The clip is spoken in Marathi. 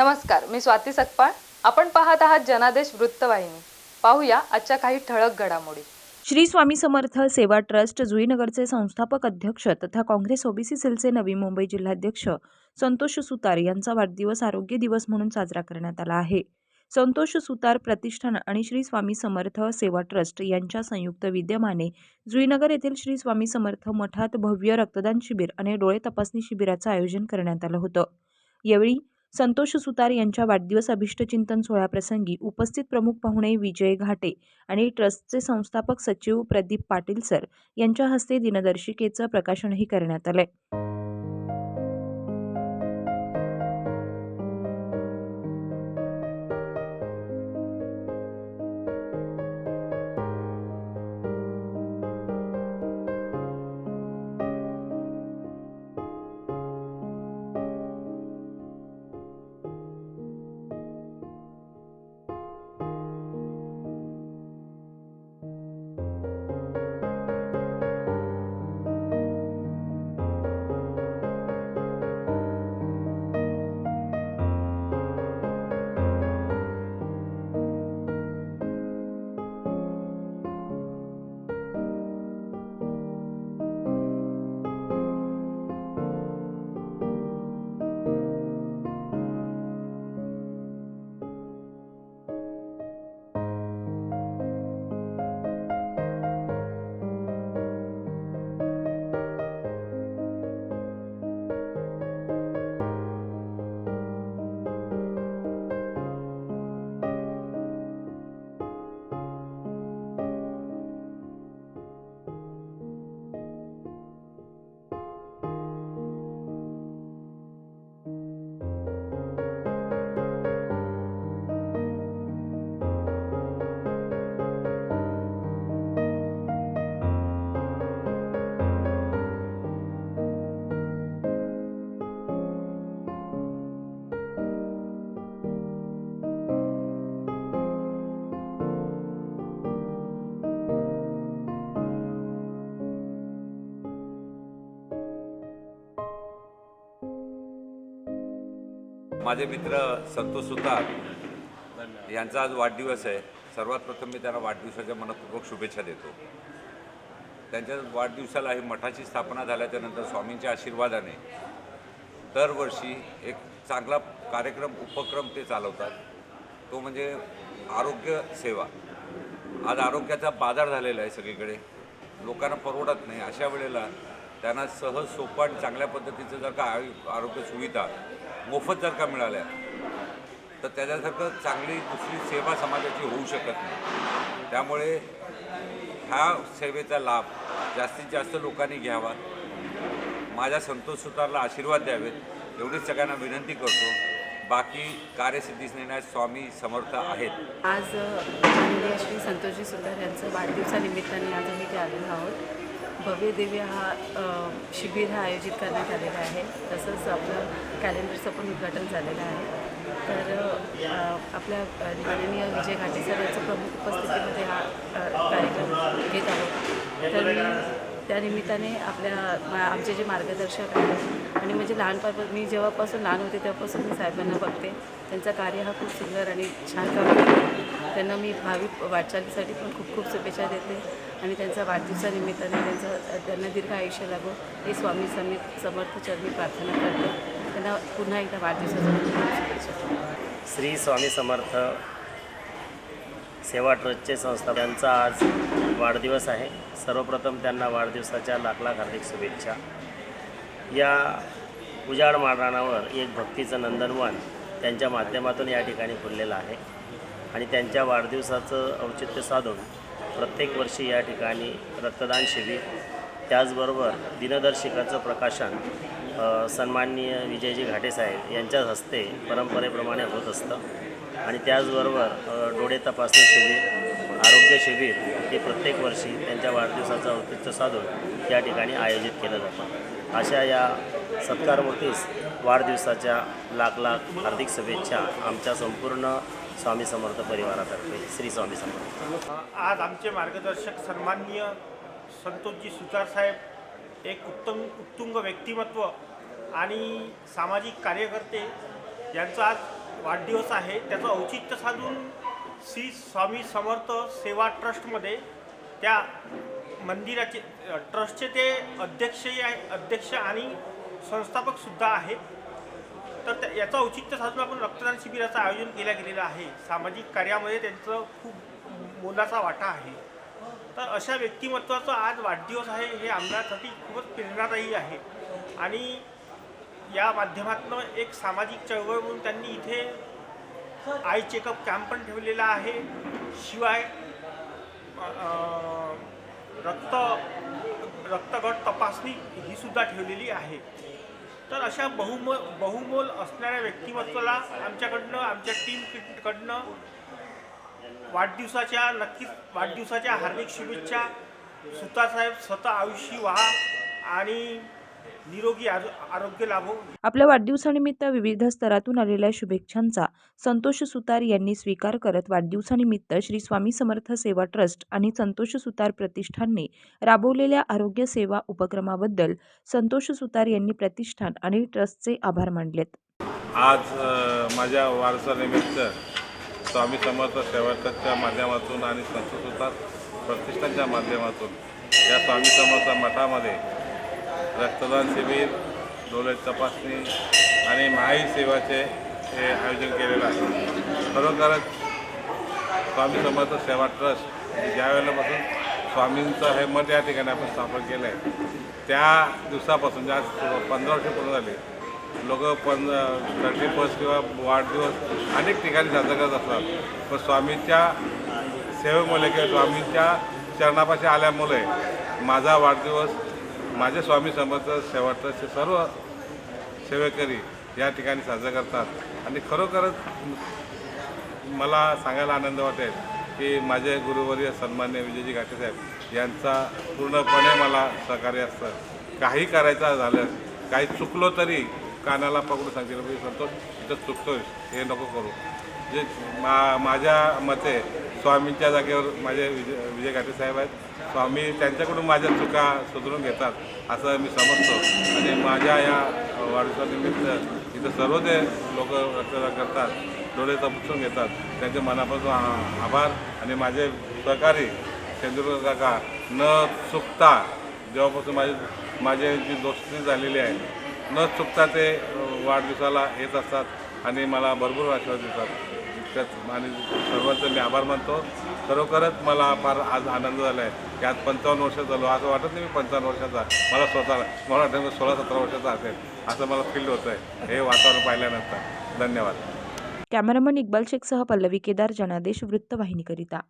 नमस्कार मी स्वाती सकपाळ. आपण पाहत आहात जनादेश वृत्तवाहिनी. पाहूया आजच्या काही ठळक घडामोडी. श्री स्वामी समर्थ सेवा ट्रस्ट जुईनगरचे संस्थापक अध्यक्ष तथा काँग्रेस ओबीसी सेलचे नवी मुंबई जिल्हाध्यक्ष संतोष सुतार यांचा वाढदिवस आरोग्य दिवस म्हणून साजरा करण्यात आला आहे. संतोष सुतार प्रतिष्ठान आणि श्री स्वामी समर्थ सेवा ट्रस्ट यांच्या संयुक्त विद्यमाने जुईनगर येथील श्री स्वामी समर्थ मठात भव्य रक्तदान शिबिर आणि डोळे तपासणी शिबिराचं आयोजन करण्यात आलं होतं. यावेळी संतोष सुतार यांच्या वाढदिवस अभिष्टचिंतन सोहळ्याप्रसंगी उपस्थित प्रमुख पाहुणे विजय घाटे आणि ट्रस्टचे संस्थापक सचिव प्रदीप पाटील सर यांच्या हस्ते दिनदर्शिकेचं प्रकाशनही करण्यात आलंय. माझे मित्र संतोष सुतार यांचा आज वाढदिवस आहे. सर्वात प्रथम मी त्यांना वाढदिवसाच्या मनपूर्वक शुभेच्छा देतो. त्यांच्या वाढदिवसाला ही मठाची स्थापना झाल्याच्यानंतर स्वामींच्या आशीर्वादाने दरवर्षी एक चांगला कार्यक्रम उपक्रम ते चालवतात. तो म्हणजे आरोग्य सेवा. आज आरोग्याचा बाजार झालेला आहे सगळीकडे. लोकांना परवडत नाही. अशा वेळेला त्यांना सहज सोपं आणि चांगल्या पद्धतीचं जर का आयु- आरोग्य सुविधा मोफत जर का मिळाल्या तर त्याच्यासारखं चांगली दुसरी सेवा समाजाची होऊ शकत नाही. त्यामुळे ह्या सेवेचा लाभ जास्तीत जास्त लोकांनी घ्यावा. माझ्या संतोष सुतारला आशीर्वाद द्यावेत. एवढीच सगळ्यांना विनंती करतो. बाकी कार्यसिद्धीस नेण्यास स्वामी समर्थ आहेत. आज श्री संतोषजी सुतार यांचं वाढदिवसानिमित्ताने आज आम्ही ते आलेलो आहोत. भव्य दिव्य हा शिबिर हा आयोजित करण्यात आलेला आहे. तसंच आपलं कॅलेंडरचं पण उद्घाटन झालेलं आहे. तर आपल्या माननीय विजय घाटे सर यांचं प्रमुख उपस्थितीमध्ये हा कार्यक्रम घेत आहोत. तर मी त्या निमित्ताने आपल्या आमचे जे मार्गदर्शक आहेत आणि म्हणजे लहानपण मी जेव्हापासून लहान होते तेव्हापासून मी साहेबांना बघते. त्यांचं कार्य हा खूप सुंदर आणि छान करतो त्यांना मी भावी वाटचालीसाठी पण खूप खूप शुभेच्छा देते. आणि त्यांचा वाढदिवसानिमित्ताने त्यांचं त्यांना दीर्घ आयुष्य लागो. हे स्वामी समित समर्थ चरणी प्रार्थना करते. त्यांना पुन्हा एकदा वाढदिवसाचा श्री स्वामी समर्थ सेवा ट्रस्टचे संस्था त्यांचा आज वाढदिवस आहे. सर्वप्रथम त्यांना वाढदिवसाच्या लाख लाख हार्दिक शुभेच्छा. या उजाड मारणावर एक भक्तीचं नंदनवन त्यांच्या माध्यमातून या ठिकाणी फुललेलं आहे. आणि त्यांच्या वाढदिवसाचं औचित्य साधून प्रत्येक वर्षी या ठिकाणी रक्तदान शिबिर त्याचबरोबर दिनदर्शिकाचं प्रकाशन सन्माननीय विजयजी घाटेसाहेब यांच्याच हस्ते परंपरेप्रमाणे होत असतं. आणि त्याचबरोबर डोळे तपासणी शिबिर आरोग्य शिबिर हे प्रत्येक वर्षी त्यांच्या वाढदिवसाचं औचित्य साधून या ठिकाणी आयोजित केलं जातं. अशा या सत्कारमूर्तीस वाढदिवसाच्या लाख लाख हार्दिक शुभेच्छा आमच्या संपूर्ण स्वामी समर्थ परिवारातर्फे श्री स्वामी समर्थ. आज आमचे मार्गदर्शक सन्माननीय संतोषजी सुतार साहेब एक उत्तम उत्तुंग व्यक्तिमत्व आणि सामाजिक कार्यकर्ते यांचा आज वाढदिवस आहे. त्याचं औचित्य साधून श्री स्वामी समर्थ सेवा ट्रस्टमध्ये त्या मंदिराचे ट्रस्टचे ते अध्यक्षही आहे अध्यक्ष आणि संस्थापकसुद्धा आहेत. तर त्या याचं औचित्य साधून आपण रक्तदान शिबिराचं आयोजन केलं गेलेलं आहे. सामाजिक कार्यामध्ये त्यांचं खूप मोलाचा वाटा आहे. तर अशा व्यक्तिमत्वाचा आज वाढदिवस आहे हे आमच्यासाठी खूपच प्रेरणादायी आहे. आणि या माध्यमातून एक सामाजिक चळवळ म्हणून त्यांनी इथे आय चेकअप कॅम्प पण ठेवलेला आहे. शिवाय रक्त रक्तगट तपासणी ही सुद्धा ठेवलेली आहे. तर अशा बहुमोल बहुमोल असणाऱ्या व्यक्तिमत्वाला आमच्याकडनं आमच्या टीमकडनं वाढदिवसाच्या नक्कीच वाढदिवसाच्या हार्दिक शुभेच्छा. सुतासाहेब स्वतः आयुष्य व्हा आणि निरोगी आरो आरोग्य लाभो आपल्या वाढदिवसानिमित्त विविध स्तरातून आलेल्या शुभेच्छांचा संतोष सुतार यांनी स्वीकार करत वाढदिवसानिमित्त श्री स्वामी समर्थ सेवा ट्रस्ट आणि संतोष सुतार प्रतिष्ठानने राबवलेल्या आरोग्य सेवा उपक्रमाबद्दल संतोष सुतार यांनी प्रतिष्ठान आणि ट्रस्टचे आभार मानलेत. आज माझ्या वारसानिमित्त स्वामी समर्थ सेवा ट्रस्टच्या माध्यमातून आणि संतसुतार प्रतिष्ठानच्या माध्यमातून या स्वामी समर्थ मठामध्ये रक्तदान शिबिर डोळे तपासणी आणि माई सेवाचे हे आयोजन केलेलं आहे. खरोखरच स्वामी समर्थ सेवा ट्रस्ट ज्या वेळेलापासून स्वामींचं हे मठ या ठिकाणी आपण स्थापन केलं आहे त्या दिवसापासून ज्या पंधरा वर्ष पूर्ण झाली लोक पण थर्टी फर्स्ट किंवा वाढदिवस अनेक ठिकाणी साजरा करत असतात. पण स्वामींच्या सेवेमुळे किंवा स्वामींच्या चरणापाशी आल्यामुळे माझा वाढदिवस माझे स्वामी समर्थ सेवा सर्व सेवेकरी या ठिकाणी साजरा करतात. आणि खरोखरच मला सांगायला आनंद वाटेल की माझे गुरुवर्य सन्मान्य विजयजी घाटे साहेब यांचा पूर्णपणे मला सहकार्य असतं. काही करायचं झालं काही चुकलो तरी कानाला पकडून सांगतील पाहिजे संतोष इथं चुकतोय हे नको करू. जे मा माझ्या मते स्वामींच्या जागेवर माझे विजय विजय घाटे साहेब आहेत. स्वामी त्यांच्याकडून माझ्या चुका सुधारून घेतात असं मी समजतो. आणि माझ्या या वाढदिवसानिमित्त इथं सर्व ते लोक रक्तदान करतात डोळे तपासून घेतात. त्यांचे मनापासून आभार. आणि माझे सहकारी चंद्रकांत काका न चुकता जेव्हापासून माझी माझे जी दोस्ती झालेली आहे न चुकता ते वाढदिवसाला येत असतात आणि मला भरपूर आशीर्वाद देतात. त्याच आणि सर्वांचं मी आभार मानतो. खरोखरच मला फार आज आनंद झाला आहे की आज पंचावन्न वर्ष झालो. असं वाटत नाही मी पंचावन्न वर्षाचा मला स्वतःला मला वाटतं मी सोळा सतरा वर्षाचा असेल. असं मला फील होतं आहे हे वातावरण पाहिल्यानंतर. धन्यवाद. कॅमेरामन इक्बाल शेखसह पल्लवी केदार जनादेश वृत्तवाहिनीकरिता.